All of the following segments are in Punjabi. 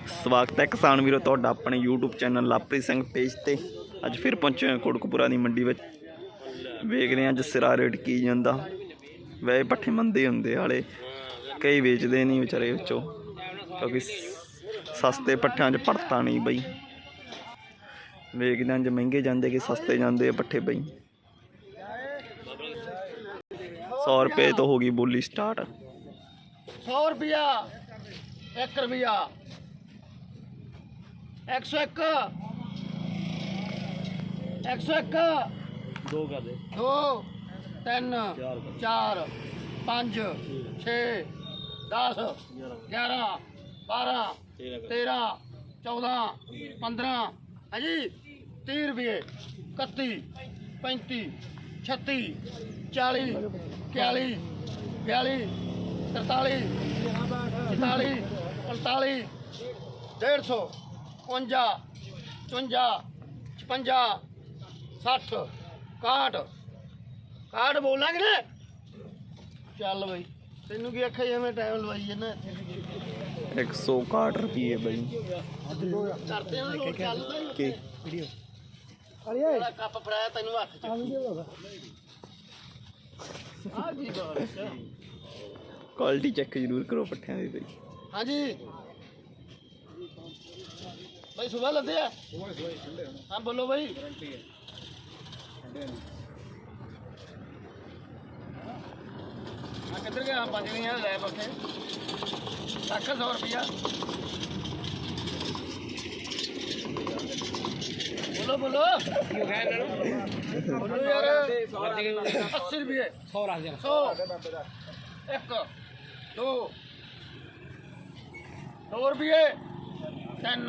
ਸਵਾਗਤ ਹੈ ਕਿਸਾਨ ਵੀਰੋ ਤੁਹਾਡਾ ਆਪਣੇ YouTube channel Lapreet Singh page ਤੇ। ਅੱਜ ਫਿਰ ਪਹੁੰਚੇ ਹਾਂ ਕੋਟਕਪੂਰਾ ਦੀ ਮੰਡੀ ਵਿੱਚ। ਵੇਖਦੇ ਹਾਂ ਅੱਜ ਸਿਰਾ ਰੇਟ ਕੀ ਜਾਂਦਾ। ਵੈਸੇ ਪੱਠੇ ਮੰਦੇ ਹੁੰਦੇ ਵਾਲੇ। ਕਈ ਵੇਚਦੇ ਨਹੀਂ ਵਿਚਾਰੇ ਵਿੱਚੋਂ। ਕਿਉਂਕਿ ਸਸਤੇ ਪੱਠਿਆਂ 'ਚ ਪੜਤਾ ਨਹੀਂ ਬਈ। ਵੇਖਦੇ ਹਾਂ ਜੇ ਮਹਿੰਗੇ ਜਾਂਦੇ ਕਿ ਸਸਤੇ ਜਾਂਦੇ ਆ ਪੱਠੇ ਬਈ। 100 ਰੁਪਏ ਤੋਂ ਹੋ ਗਈ ਬੋਲੀ ਸਟਾਰਟ। 100 ਰੁਪਿਆ 1 ਰੁਪਿਆ 101 101 ਦੋ ਕਰ ਦੇ। 2 3 4 5 6 10 11 12 13 14 15 ਹਾਂਜੀ 30 ਰੁਪਏ 31 35 36 40 41 42 43 44 45 150 51 54 56 60 61 ਕਾਰਡ ਬੋਲਾਂਗੇ ਨਾ? ਚੱਲ ਬਈ ਤੈਨੂੰ ਕੀ ਆਖਿਆ ਜਿਵੇਂ ਟਾਈਮ ਲਵਾਈ ਜਨਾ 161 ਰੁਪਏ ਬਈ। ਕਰਦੇ ਆ ਲੋਕ ਚੱਲਦਾ ਹੀ ਕੀ? ਜਿਹੜਾ ਕੱਪ ਫੜਾਇਆ ਤੈਨੂੰ ਹੱਥ ਚ। ਆ ਜੀ ਕੁਆਲਿਟੀ ਚੈੱਕ ਜ਼ਰੂਰ ਕਰੋ ਪੱਠਿਆਂ ਦੀ ਬਈ। ਹਾਂਜੀ। भाई सुबह लदे है? हाँ बोलो भाई। हाँ, किधर गए? हाँ, पाँच नहीं है लैब उठे लख सौ रुपया। बोलो बोलो। बोलो यार। अस्सी रुपये। सौ सौ। एक दो। दो रुपये। तीन।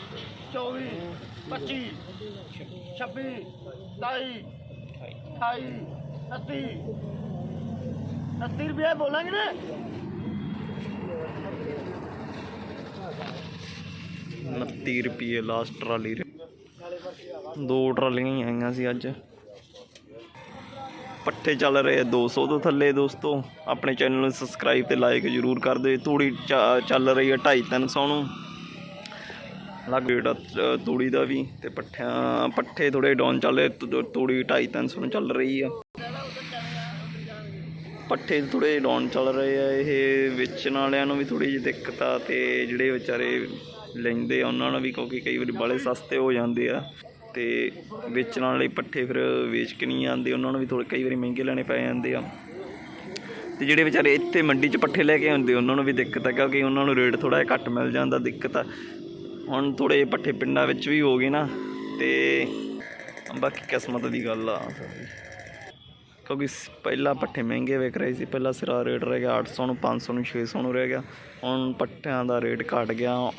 ਤੇਈ ਚੌਵੀ, ਪੱਚੀ, ਛੱਬੀ, ਸਤਾਈ, ਅਠਾਈ, ਉਨੱਤੀ। ਉਨੱਤੀ ਰੁਪਏ ਬੋਲਾਂਗੇ ਨਾ? 29 ਰੁਪਏ ਲਾਸਟ ਟਰਾਲੀ ਦੋ ਟਰਾਲੀਆਂ ਹੀ ਆਈਆਂ ਸੀ ਅੱਜ। ਪੱਠੇ ਚੱਲ ਰਹੇ ਆ 200 ਤੋਂ ਥੱਲੇ ਦੋਸਤੋ। ਆਪਣੇ ਚੈਨਲ ਨੂੰ ਸਬਸਕ੍ਰਾਈਬ ਤੇ ਲਾਈਕ ਜ਼ਰੂਰ ਕਰ ਦਿਓ। ਤੂੜੀ ਚਾ- ਚੱਲ ਰਹੀ ਹੈ 2.5 300 ਨੂੰ। ਅਲੱਗ ਰੇਟ ਆ, ਤੂੜੀ ਦਾ ਵੀ ਤੇ ਪੱਠਿਆਂ ਪੱਠੇ ਥੋੜੇ ਡਾਊਨ ਚੱਲ ਰਹੇ ਤੂ- ਤੂੜੀ 2.5 300 ਨੂੰ ਚੱਲ ਰਹੀ ਆ। ਪੱਠੇ ਥੋੜੇ ਡਾਊਨ ਚੱਲ ਰਹੇ ਆ ਇਹ ਵੇਚਣ ਵਾਲਿਆਂ ਨੂੰ ਵੀ ਥੋੜੀ ਜਿਹੀ ਦਿੱਕਤ ਆ ਤੇ ਜਿਹੜੇ ਵਿਚਾਰੇ ਲੈਂਦੇ ਆ ਉਹਨਾਂ ਨੂੰ ਵੀ ਕਿਉਂਕਿ ਕਈ ਵਾਰੀ ਬਾਲੇ ਸਸਤੇ ਹੋ ਜਾਂਦੇ ਆ। ਤੇ ਵੇਚਣ ਵਾਲੇ ਪੱਠੇ ਫਿਰ ਵੇਚ ਕੇ ਨਹੀਂ ਆਉਂਦੇ ਉਹਨਾਂ ਨੂੰ ਵੀ ਥੋੜੇ ਕਈ ਵਾਰੀ ਮਹਿੰਗੇ ਲੈਣੇ ਪੈ ਜਾਂਦੇ ਆ। ਤੇ ਜਿਹੜੇ ਵਿਚਾਰੇ ਇੱਥੇ ਮੰਡੀ 'ਚ ਪੱਠੇ ਲੈ ਕੇ ਆਉਂਦੇ ਉਹਨਾਂ ਨੂੰ ਵੀ ਦਿੱਕਤ ਆ ਕਿਉਂਕਿ ਉਹਨਾਂ ਨੂੰ ਰੇਟ ਥੋੜਾ ਜਿਹਾ ਘੱਟ ਮਿਲ ਜਾਂਦਾ ਦਿੱਕਤ ਆ। ਹੁਣ ਥੋੜੇ ਪੱਠੇ ਪਿੰਡਾਂ ਵਿੱਚ ਵੀ ਹੋ ਗਏ ਨਾ, ਤੇ ਬਾਕੀ ਕਿਸਮਤ ਦੀ ਗੱਲ ਆ। ਕਿਉਂਕਿ ਸ- ਪਹਿਲਾਂ ਪੱਠੇ ਮਹਿੰਗੇ ਵਿਕ ਰਹੇ ਸੀ, ਪਹਿਲਾਂ ਸਿਰਾ ਰੇਟ ਰਹਿ ਗਿਆ 800 ਨੂੰ 500 ਨੂੰ 600 ਨੂੰ ਰਹਿ ਗਿਆ। ਹੁਣ ਪੱਠਿਆਂ ਦਾ ਰੇਟ ਘਟ ਗਿਆ।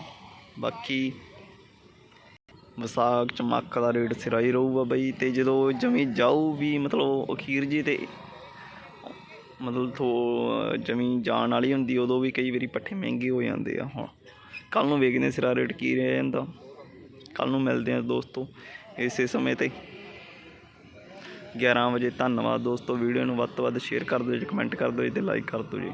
ਬਾਕੀ ਵਿਸਾਖ ਚ ਮੱਕ ਦਾ ਰੇਟ ਸਿਰਾ ਹੀ ਰਹੂਗਾ ਬਈ, ਤੇ ਜਦੋਂ ਜਮੀ ਜਾਊ ਵੀ ਮਤਲਬ ਅਖੀਰ ਜੀ ਤੇ ਮਤਲਬ ਥੋ, ਜਮੀ ਜਾਣ ਵਾਲੀ ਹੁੰਦੀ, ਉਦੋਂ ਵੀ ਕਈ ਵਾਰੀ ਪੱਠੇ ਮਹਿੰਗੇ ਹੋ ਜਾਂਦੇ ਆ ਹੁਣ। ਕੱਲ ਨੂੰ ਵੇਖਦੇ ਹਾਂ ਸਿਰਾ ਰੇਟ ਕੀ ਰਹਿ ਜਾਂਦਾ ਕੱਲ ਨੂੰ ਮਿਲਦੇ ਆ ਦੋਸਤੋ ਇਸੇ ਸਮੇਂ ਤੇ। 11 ਵਜੇ ਧੰਨਵਾਦ ਦੋਸਤੋ, ਵੀਡੀਓ ਨੂੰ ਵੱਧ ਤੋਂ ਵੱਧ ਸ਼ੇਅਰ ਕਰ ਦਿਓ ਜੀ ਕਮੈਂਟ ਕਰ ਦਿਓ ਜੀ ਤੇ ਲਾਈਕ ਕਰ ਦਿਓ ਜੀ।